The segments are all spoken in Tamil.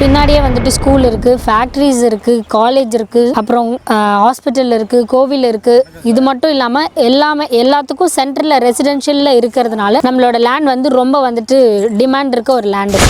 பின்னாடியே வந்துட்டு ஸ்கூல் இருக்கு ஃபேக்ட்ரிஸ் இருக்கு காலேஜ் இருக்கு அப்புறம் ஹாஸ்பிட்டல் இருக்கு கோவில் இருக்கு. இது மட்டும் இல்லாம எல்லாமே எல்லாத்துக்கும் சென்டர்ல ரெசிடென்ஷியல்ல இருக்கிறதுனால நம்மளோட லேண்ட் வந்து ரொம்ப வந்துட்டு டிமாண்ட் இருக்க ஒரு லேண்டு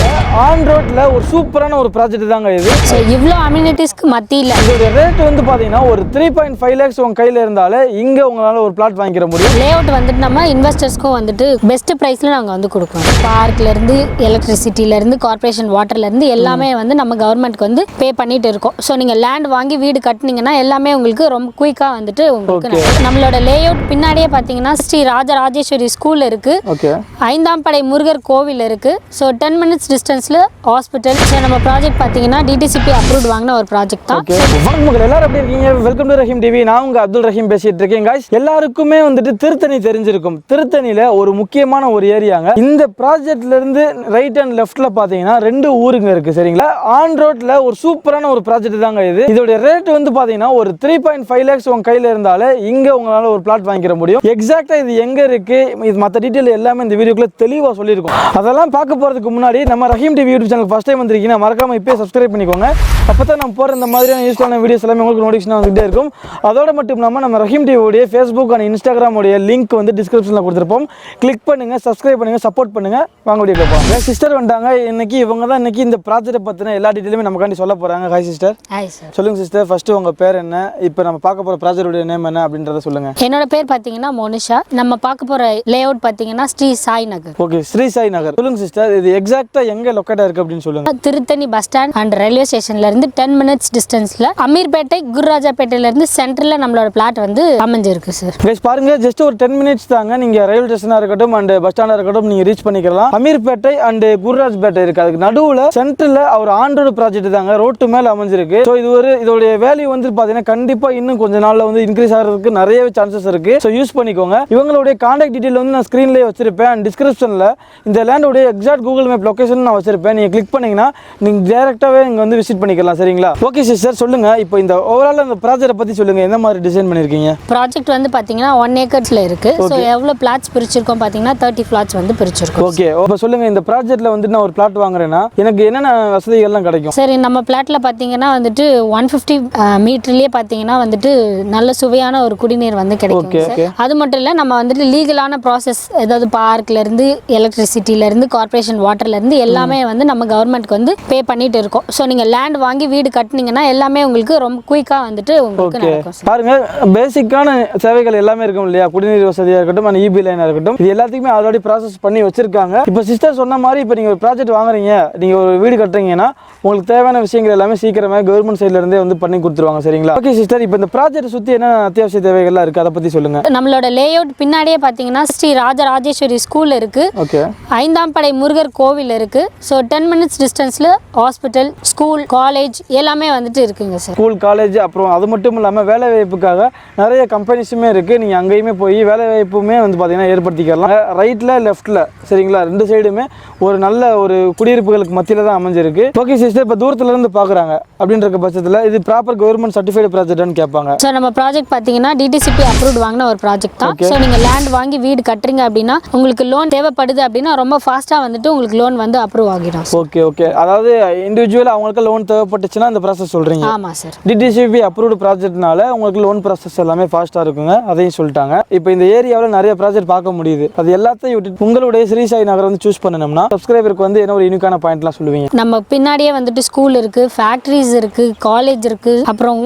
ஆன் ரோட்ல ஒரு சூப்பரான ஒரு ப்ராஜெக்ட் தாங்க இது. ஸோ இவ்வளோ அம்யூனிட்டிஸ்க்கு மத்தியில் இதோட ரேட் வந்து பாத்தீங்கன்னா ஒரு த்ரீ பாயிண்ட் ஃபைவ் லேக்ஸ் உங்க கையில இருந்தாலே இங்க உங்களால ஒரு பிளாட் வாங்கிக்கிற முடியும். லே அவுட் வந்துட்டு நம்ம இன்வெஸ்டர்ஸ்க்கும் வந்துட்டு பெஸ்ட் ப்ரைஸில் நாங்கள் வந்து கொடுக்குறோம் பார்க்லேருந்து எலக்ட்ரிசிட்டிலேருந்து கார்ப்பரேஷன் வாட்டர்லேருந்து எல்லாமே வந்து நம்ம கவர்மெண்ட்க்கு வந்து பே பண்ணிட்டு இருக்கோம். ஸோ நீங்கள் லேண்ட் வாங்கி வீடு கட்டுனீங்கன்னா எல்லாமே உங்களுக்கு ரொம்ப குயிக்காக வந்துட்டு உங்களுக்கு. நம்மளோட லே அவுட் பின்னாடியே பார்த்தீங்கன்னா ஸ்ரீ ராஜராஜேஸ்வரி ஸ்கூல் இருக்குது ஐந்தாம் படை முருகர் கோவில் இருக்கு. ஸோ டென் மினிட்ஸ் டிஸ்டன்ஸில் ஹாஸ்பிட்டல் ஸோ நம்ம ப்ராஜெக்ட் பார்த்தீங்கன்னா டிடிசிபி அப்ரூவ்ட் வாங்கின ஒரு ப்ராஜெக்ட் தான். மக்கள். எல்லாரும் எப்படி இருக்கீங்க? வெல்கம் டு ரஹீம் டிவி நான் உங்க அப்துல் ரஹீம் பேசிட்டு இருக்கேன் guys. எல்லாருக்குமே வந்துட்டு திருத்தணி தெரிஞ்சிருக்கும். திருத்தணியில ஒரு முக்கியமான ஒரு ஏரியாங்க இந்த ப்ராஜெக்ட்ல இருந்து ரைட் அண்ட் லெஃப்ட்ல பாத்தீங்கன்னா ரெண்டு ஊருங்க இருக்கு சரிங்களா? ஆன் ரோட்ல ஒரு சூப்பரான ஒரு ப்ராஜெக்ட் தாங்க இது. இதோட ரேட் வந்து பாத்தீங்கன்னா ஒரு த்ரீ பாயிண்ட் ஃபைவ் லேக்ஸ் உங்க கையில இருந்தாலே இங்க உங்களால ஒரு பிளாட் வாங்கிக்கிற முடியும். எக்ஸாக்டா இது எங்க இருக்கு? இது மற்ற டீட்டெயில் எல்லாமே இந்த வீடியோக்குள்ள தெளிவா சொல்லியிருக்கோம். அதெல்லாம் பார்க்க போறதுக்கு முன்னாடி நம்ம Rahim TV YouTube channel first time வந்திருக்கீங்கன்னா மறக்காம இப்பயே சப்ஸ்கிரைப் பண்ணிக்கோங்க. அப்பதான் நம்ம போற இந்த மாதிரியான யூஸ்ஃபுல்லான வீடியோஸ் எல்லாமே உங்களுக்கு நோட்டிஃபிகேஷன் வந்துகிட்டே இருக்கும். அதோட மட்டும் இல்லாமல் நம்ம ரஹீம் டிவியோடைய ஃபேஸ்புக் அண்ட் இன்ஸ்டாகிராம் உடைய லிங்க் வந்து டிஸ்கிரிப்ஷனில் கொடுத்துருப்போம். கிளிக் பண்ணுங்க சப்ஸ்கிரைப் பண்ணுங்க சப்போர்ட் பண்ணுங்க. வாங்க வீடியோ போவாங்க சிஸ்டர் வந்தாங்க இன்னைக்கு இவங்க தான் இன்னைக்கு இந்த ப்ராஜெக்ட்டை பற்றின எல்லா டீட்டெயிலுமே நமக்காண்டி சொல்ல போறாங்க. ஹாய் சிஸ்டர் ஹாய் சார் சொல்லுங்க சிஸ்டர் ஃபர்ஸ்ட் உங்க பேர் என்ன? இப்போ நம்ம பார்க்க போற ப்ராஜெக்டோட நேம் என்ன அப்படின்றத சொல்லுங்க. என்னோட பேர் பார்த்தீங்கன்னா மோனிஷா. நம்ம பார்க்க போகிற லே அவுட் பார்த்தீங்கன்னா ஸ்ரீ சாய் நகர். ஓகே ஸ்ரீ சாய் நகர். சொல்லுங்க சிஸ்டர் இது எக்ஸாக்டா எங்க லொக்கேட்டா இருக்கு அப்படின்னு சொல்லுங்க. Tiruttani bus stand and railway ஸ்டேஷன்ல இருந்து டென் மினிட்ஸ் டிஸ்டன்ஸ்ல அமீர்பேட்டை குருராஜாப்பேட்டையில இருந்து சென்டர்ல நம்மளோட பிளாட் வந்து அமைஞ்சிருக்கு சார் கைஸ் பாருங்க ஜஸ்ட் ஒரு டென் மினிட்ஸ் தாங்க. நீங்க ரயில்வே ஸ்டேஷனா இருக்கட்டும் அண்ட் பஸ் ஸ்டாண்டா இருக்கட்டும் நீங்க ரீச் பண்ணிக்கலாம். அமீர்பேட்டை அண்ட் குருராஜ்பேட்டை இருக்கு. அதுக்கு நடுவுல சென்டர்ல ஒரு ஆண்ட்ராய்டு ப்ராஜெக்ட் தாங்க. ரோட்டு மேல அமைஞ்சிருக்கு. ஸோ இது ஒரு இதோடைய வேல்யூ வந்து பாத்தீங்கன்னா கண்டிப்பா இன்னும் கொஞ்ச நாள்ல வந்து இன்க்ரீஸ் ஆகிறதுக்கு நிறைய சான்சஸ் இருக்கு. ஸோ யூஸ் பண்ணிக்கோங்க. இவங்களுடைய கான்டாக்ட் டீடைல் வந்து நான் ஸ்க்ரீன்லேயே வச்சிருப்பேன். அண்ட் டிஸ்கிரிப்ஷன்ல இந்த லேண்டோடைய எக்ஸாக்ட் கூகுள் மேப் லொகேஷன் நான் வச்சிருப்பேன். நீங்க கிளிக் பண்ணீங்கன்னா நீங்க டேரக்டாவே இங்க வந்து விசிட் பண்ணிக்கலாம் சரிங்களா? ஓகே சிஸ்டர் சொல்லுங்க. இப்போ இந்த ஓவரால் அந்த ப்ராஜெக்ட்டை பத்தி சொல்லுங்க. எந்த மாதிரி டிசைன் பண்ணிருக்கீங்க? ப்ராஜெக்ட் வந்து பார்த்தீங்கன்னா ஒன் ஏக்கர்ஸ்ல இருக்கு. ஸோ எவ்வளோ பிளாட்ஸ் பிரிச்சிருக்கோம் பார்த்தீங்கன்னா தேர்ட்டி பிளாட்ஸ் வந்து பிரிச்சிருக்கோம். ஓகே இப்போ சொல்லுங்க இந்த ப்ராஜெக்ட்ல வந்து நான் ஒரு பிளாட் வாங்குறேன்னா எனக்கு என்னென்ன வசதிகள்லாம் கிடைக்கும். சரி நம்ம பிளாட்ல பார்த்தீங்கன்னா வந்துட்டு ஒன் ஃபிஃப்டி மீட்டர்லேயே பார்த்தீங்கன்னா வந்துட்டு நல்ல சுவையான ஒரு குடிநீர் வந்து கிடைக்கும். அது மட்டும் இல்லை நம்ம வந்துட்டு லீகலான ப்ராசஸ் ஏதாவது பார்க்ல இருந்து எலக்ட்ரிசிட்டில இருந்து கார்ப்பரேஷன் வாட்டர்ல இருந்து எல்லாமே வந்து நம்ம கவர்மெண்ட்க்கு வந்து பே பண்ணிட்டு இருக்கோம். ஸோ நீங்க லேண்ட் வாங்கி வீடு கட்டுனீங்கன்னா எல்லாமே உங்களுக்கு ரொம்ப குயிக்காக வந்துட்டு உங்களுக்கு. பாருங்க பேசிக்கான சேவைகள் எல்லாமே இருக்கும் இல்லையா? குடிநீர் வசதியா இருக்கட்டும் அந்த இபி லைனா இருக்கட்டும் இது எல்லாத்துக்குமே ஆல்ரெடி ப்ராசஸ் பண்ணி வச்சிருக்காங்க. இப்போ சிஸ்டர் சொன்ன மாதிரி இப்போ நீங்க ஒரு ப்ராஜெக்ட் வாங்குறீங்க நீங்க ஒரு வீடு கட்டுறீங்கன்னா உங்களுக்கு தேவையான விஷயங்கள் எல்லாமே சீக்கிரமே கவர்மெண்ட் சைடுல இருந்தே வந்து பண்ணி கொடுத்துருவாங்க சரிங்களா? ஓகே சிஸ்டர் இப்போ இந்த ப்ராஜெக்ட் சுத்தி என்ன அத்தியாவசிய தேவைகள்லாம் இருக்கு? அதை பத்தி சொல்லுங்க. நம்மளோட லே அவுட் பின்னாடியே பார்த்தீங்கன்னா ஸ்ரீ ராஜராஜேஸ்வரி ஸ்கூல் இருக்கு. ஓகே ஐந்தாம் படை முருகர் கோவில் இருக்கு. ஸோ டென் மினிட்ஸ் டிஸ்டன்ஸில் ஹாஸ்பிட்டல் ஸ்கூல் காலேஜ் எல்லாமே வந்துட்டு இருக்குங்க சார் ஸ்கூல் காலேஜ் அப்புறம் அது மட்டும் இல்லாமல் வேலை வாய்ப்புக்காக நிறைய கம்பெனிஸுமே இருக்குது நீங்கள் அங்கேயுமே போய் வேலை வாய்ப்புமே வந்து பார்த்தீங்கன்னா ஏற்படுத்திக்கலாம். ரைட்டில் லெஃப்ட்டில் சரிங்களா? ரெண்டு சைடுமே ஒரு நல்ல ஒரு குடியிருப்புகளுக்கு மத்தியில் தான் அமைஞ்சிருக்கு. ஓகே சிஸ்டர் இப்போ தூரத்துல இருந்து பார்க்குறாங்க அப்படின்ற பட்சத்தில் இது ப்ராப்பர் கவர்மெண்ட் சர்டிஃபைடு ப்ராஜெக்ட்னு கேட்பாங்க. ஸோ நம்ம ப்ராஜெக்ட் பார்த்தீங்கன்னா டிடிசிபி அப்ரூவ்ட் வாங்கின ஒரு ப்ராஜெக்ட் தான். ஸோ நீங்கள் லேண்ட் வாங்கி வீடு கட்டுறீங்க அப்படின்னா உங்களுக்கு லோன் தேவைப்படுது அப்படின்னா ரொம்ப ஃபாஸ்ட்டாக வந்துட்டு உங்களுக்கு லோன் வந்து அப்ரூவ் ஆகிடும். ஓகே ஓகே அதாவது இண்டிவிஜுவல் அவங்களுக்கு லோன் தேவைப்பட்டுச்சுன்னா இந்த ப்ராசஸ் சொல்கிறீங்க ஆமாம் சார் டிடிசிபி அப்ரூவ்டு ப்ராஜெக்ட்னால உங்களுக்கு லோன் ப்ராசஸ் எல்லாமே ஃபாஸ்ட்டாக இருக்குங்க. அதையும் சொல்லிட்டாங்க. இப்போ இந்த ஏரியாவில் நிறைய ப்ராஜெக்ட் பார்க்க முடியுது. அது எல்லாத்தையும் உங்களுடைய ஸ்ரீசாய் நகர் வந்து சூஸ் பண்ணணும்னா சப்ஸ்கிரைபருக்கு வந்து என்ன ஒரு யூனிக்கான பாயிண்ட்லாம் சொல்லுவீங்க? நம்ம பின்னாடியே வந்துட்டு ஸ்கூல் இருக்கு ஃபேக்ட்ரிஸ் இருக்கு காலேஜ் இருக்கு அப்புறம்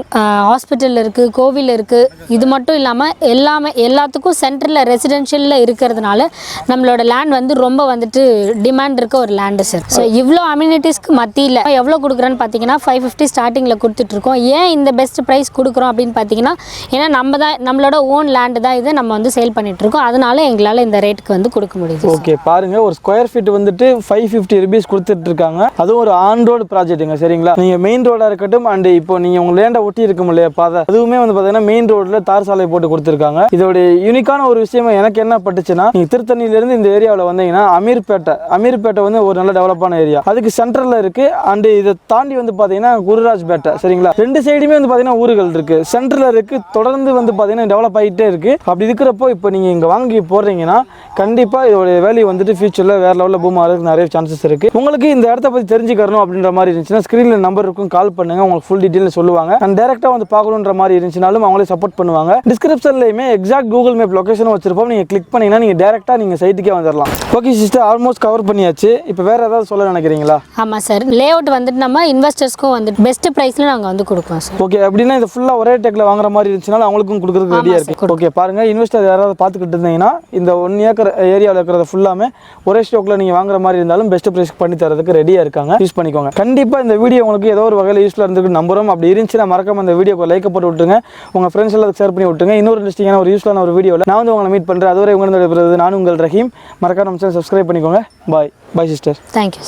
ஹாஸ்பிட்டல் இருக்கு கோவில் இருக்கு. இது மட்டும் இல்லாமல் எல்லாமே எல்லாத்துக்கும் சென்டரில் ரெசிடென்ஷியலில் இருக்கிறதுனால நம்மளோட லேண்ட் வந்து ரொம்ப வந்துட்டு டிமாண்ட் இருக்க ஒரு லேண்டு சார் ஸோ இவ்வளோ அம்யூனிட்டிஸ்க்கு மத்தியில் எவ்வளோ கொடுக்குறோன்னு பார்த்தீங்கன்னா ஃபைவ் ஃபிஃப்டி ஸ்டார்டிங்கில் கொடுத்துட்ருக்கோம் ஏன் இந்த பெஸ்ட் ப்ரைஸ் கொடுக்குறோம் அப்படின்னு பார்த்தீங்கன்னா ஏன்னா நம்ம தான் நம்மளோட ஓன் லேண்டு தான் இது நம்ம வந்து சேல் பண்ணிட்டு இருக்கோம். அதனால எங்களால் இந்த ரேட்டுக்கு வந்து கொடுக்க முடியுது ஓகே பாருங்க. ஒரு ஸ்கொயர் ஃபீட் வந்துட்டு ஃபைவ் ஃபிஃப்டி ருபீஸ் கொடுத்துட்டு இருக்காங்க. அதுவும் ஒரு ஆன் ரோடு ப்ராஜெக்ட்டுங்க சரிங்களா? நீங்கள் மெயின் ரோடாக இருக்கட்டும் அண்ட் இப்போ நீங்கள் உங்கள் லேண்டை ஒட்டி இருக்கும் இல்லையா பாதை? அதுவுமே வந்து பார்த்தீங்கன்னா மெயின் ரோடில் தார் சாலை போட்டு கொடுத்துருக்காங்க. இதோட யூனிக்கான ஒரு விஷயம் எனக்கு என்ன பட்டுச்சுன்னா நீங்கள் திருத்தணியிலேருந்து இந்த ஏரியாவில் வந்தீங்கன்னா அமீர்பேட்டை அமீர்பேட்டை வந்து ஒரு நல்ல டெவலப்பான ஏரியா அதுக்கு சென்டரில் இருக்குது அண்டு இதை தாண்டி வந்து பாத்தீங்கன்னா குருராஜ்பேட்டை சரிங்களா? ரெண்டு சைடுமே வந்து பார்த்தீங்கன்னா ஊர்கள் இருக்குது சென்டரில் இருக்குது தொடர்ந்து வந்து பார்த்தீங்கன்னா டெவலப் ஆகிட்டே இருக்குது அப்படி இருக்கிறப்போ இப்போ நீங்கள் இங்கே வாங்கி போடுறீங்கன்னா கண்டிப்பாக இதோடைய வேல்யூ வந்துட்டு ஃபியூச்சரில் வேற லெவலில் பூம் நிறைய சான்சஸ் இருக்குது உங்களுக்கு இந்த இடத்த பற்றி தெரிஞ்சுக்கணும் வரணும் அப்படின்ற மாதிரி இருந்துச்சுன்னா ஸ்க்ரீனில் நம்பர் இருக்கும் கால் பண்ணுங்க. உங்களுக்கு ஃபுல் டீட்டெயில் சொல்லுவாங்க. அண்ட் டேரெக்டாக வந்து பார்க்கணுன்ற மாதிரி இருந்துச்சுனாலும் அவங்களே சப்போர்ட் பண்ணுவாங்க. டிஸ்கிரிப்ஷன்லையுமே எக்ஸாக்ட் கூகுள் மேப் லொகேஷனும் வச்சிருப்போம். நீங்கள் கிளிக் பண்ணீங்கன்னா நீங்கள் டேரெக்டாக நீங்கள் சைட்டுக்கே வந்துடலாம் ஓகே சிஸ்டர் ஆல்மோஸ்ட் கவர் பண்ணியாச்சு. இப்போ வேறு ஏதாவது சொல்ல நினைக்கிறீங்களா? ஆமாம் சார் லே அவுட் வந்துட்டு நம்ம இன்வெஸ்டர்ஸ்க்கும் வந்துட்டு பெஸ்ட் ப்ரைஸில் நாங்கள் வந்து கொடுப்போம் சார் ஓகே அப்படின்னா இது ஃபுல்லாக ஒரே டெக்கில் வாங்குற மாதிரி இருந்துச்சுனாலும் அவங்களுக்கும் கொடுக்குறதுக்கு ரெடியாக இருக்கு. ஓகே பாருங்க. இன்வெஸ்டர் யாராவது பார்த்துக்கிட்டு இருந்தீங்கன்னா இந்த ஒன் ஏக்கர் ஏரியாவில் இருக்கிறது ஃபுல்லாமே ஒரே ஸ்டோக்கில் நீங்கள் வாங்குற மாதிரி இருந்தாலும் பெஸ்ட் ப்ரைஸ்க்கு பண்ணி தரதுக்கு ரெடியாக இருக்காங்க. யூஸ் பண்ணிக்கோங்க. கண்டிப்பாக இந்த வீடியோ உங்களுக்கு ஏதோ ஒரு வகையில் யூஸ்ஃபுல்லாக இருந்திருக்கு நம்புறோம். அப்படி இருந்துச்சுன்னா மறக்காம இந்த வீடியோக்கு லைக் போட்டு விட்டுருங்க. உங்கள் ஃப்ரெண்ட்ஸ் எல்லாம் ஷேர் பண்ணி விட்டுருங்க. இன்னொரு இன்ட்ரெஸ்டிங்கான ஒரு யூஸ்ஃபுல்லான ஒரு வீடியோவில் நான் வந்து உங்களை மீட் பண்ணுறேன் அதுவரை உங்களுக்கு நான் உங்கள் ரஹீம். மறக்காம சப்ஸ்கிரைப் பண்ணிக்கோங்க. பாய் பாய் சிஸ்டர் தேங்க்யூ